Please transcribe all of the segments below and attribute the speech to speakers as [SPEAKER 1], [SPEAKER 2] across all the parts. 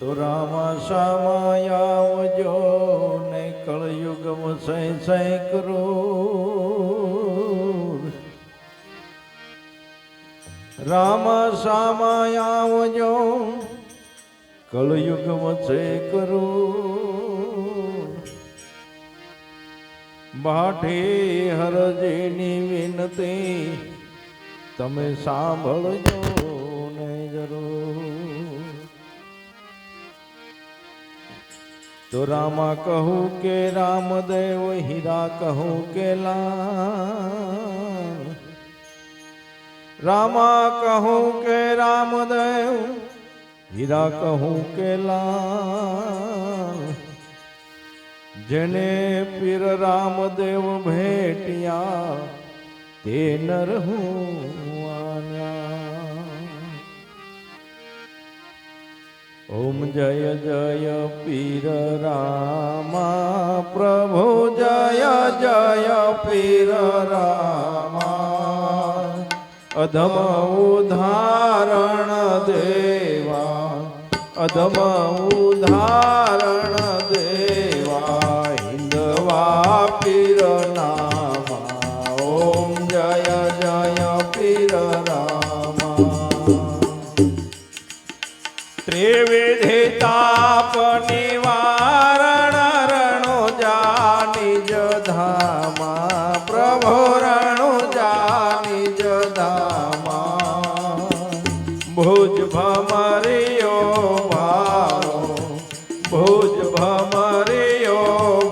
[SPEAKER 1] તો રામા સામાયાવજો ને કળયુગમ સૈ સૈ કરો. રામ સામાયાવજો કળયુગમ છે કરો. બાઠે હરજીની વિનતી, તમે સાંભળજો ને જરૂર. તો રામા કહું કે રામદેવ હીરા કહું કે લાલ. રામા કહું કે રામદેવ હીરા કહું કે લાલ. જેને પીર રામદેવ ભેટ્યા તે નર હું આન્યા ઓમ જય જય પીર રામા. પ્રભુ જય જય પીર રામા. અધમ ઉદાહરણ દેવા. અધમ ઉદાહરણ ત્રિવિધિ તાપ નિવારણ રણો જાની ધામા, પ્રભુ રણો જાની ધામા. ભુજ ભમરિયો ભારો ભુજ ભમરિયો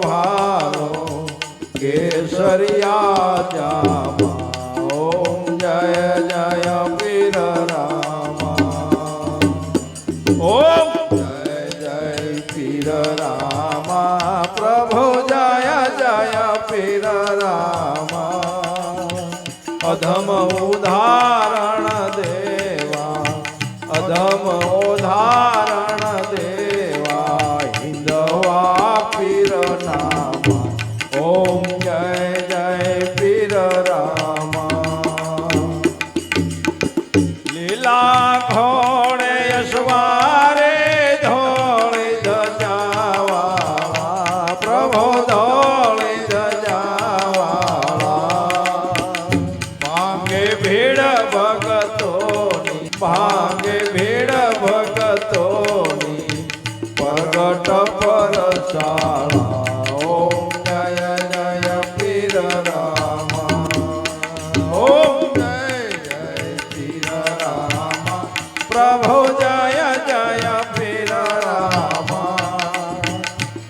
[SPEAKER 1] ભારો કેસરિયા જામા. ઓમ જય જય પીર રામા. ઓમ. જય જય પીર રામા પ્રભુ જય જય પીર રામા અધમ ઉદાહરણ દેવા, અધમ ઉદાહરણ દેવા, હિંદવા પીર નામા. ઓમ જય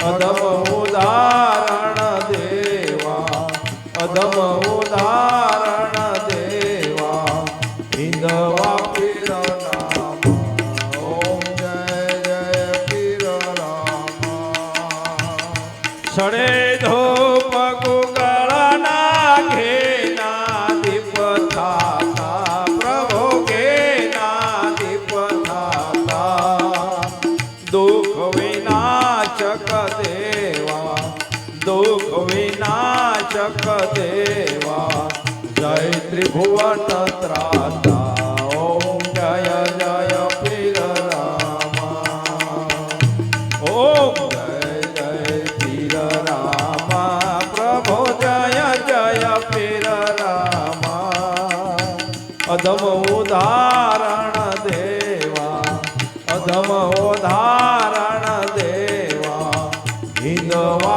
[SPEAKER 1] અધમ ઉદાહરણ દેવા અધમ દેવા જય ત્રિભુવન ત્રાતા ઓમ જય જય પીર રામા ઓમ જય જય પીર રામા પ્રભુ જય જય પીર રામા અધમ ઉદાહરણ દેવા અધમ ઉદાહરણ દેવા હિંદવા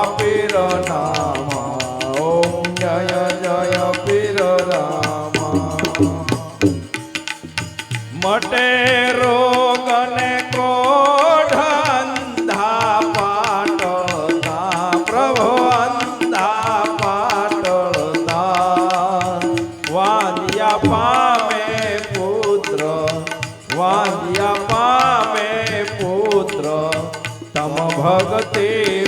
[SPEAKER 1] વાંદિયા પામે પુત્ર તમ ભક્તિ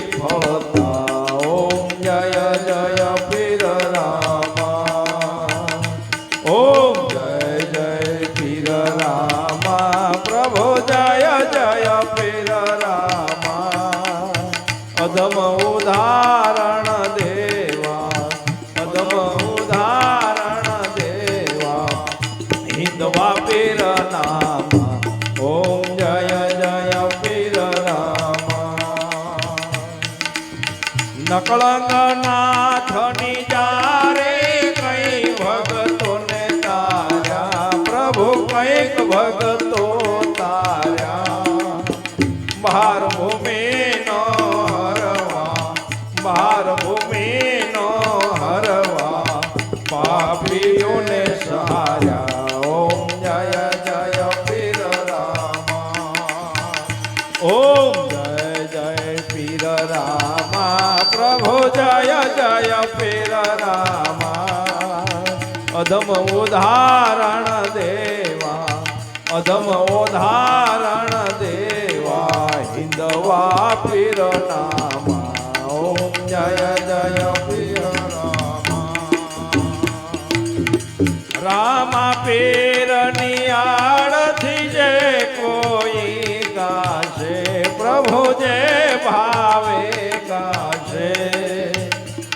[SPEAKER 1] નાથની જારે કઈ ભગતોને તાર્યા? પ્રભુ કંઈક ભગતો તાર્યા. ભાર ભૂમિ નો હરવા ભાર ભૂમિ નો હરવા, પાપીઓને સાર્યા. ઓમ પ્રભુ જય જય પીર રામા અધમ ઉદાહરણ દેવા અધમ ઉદાહરણ દેવા હિંદવા પીર નામા ઓમ જય જય પીર રામા રામા પીરની આડથી જે કોઈ ગાશે પ્રભુ જે ભાવે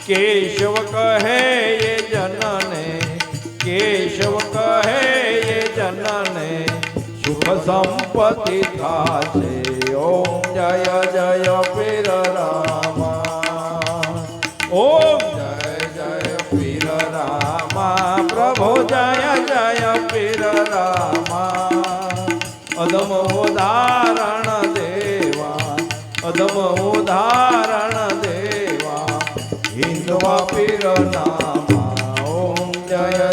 [SPEAKER 1] કેશવ કહે એ જનને, કેશવ કહે એ જનને સુખ સંપત્તિ થાશે. ઓમ જય જય પીર રામા. ઓમ જય જય પીર રામા. પ્રભુ જય જય પીર રામા. અદમ ઉદાહરણ દેવા. અદમ ઉદાહરણ હિન્દવા પીર નામા ઓમ જય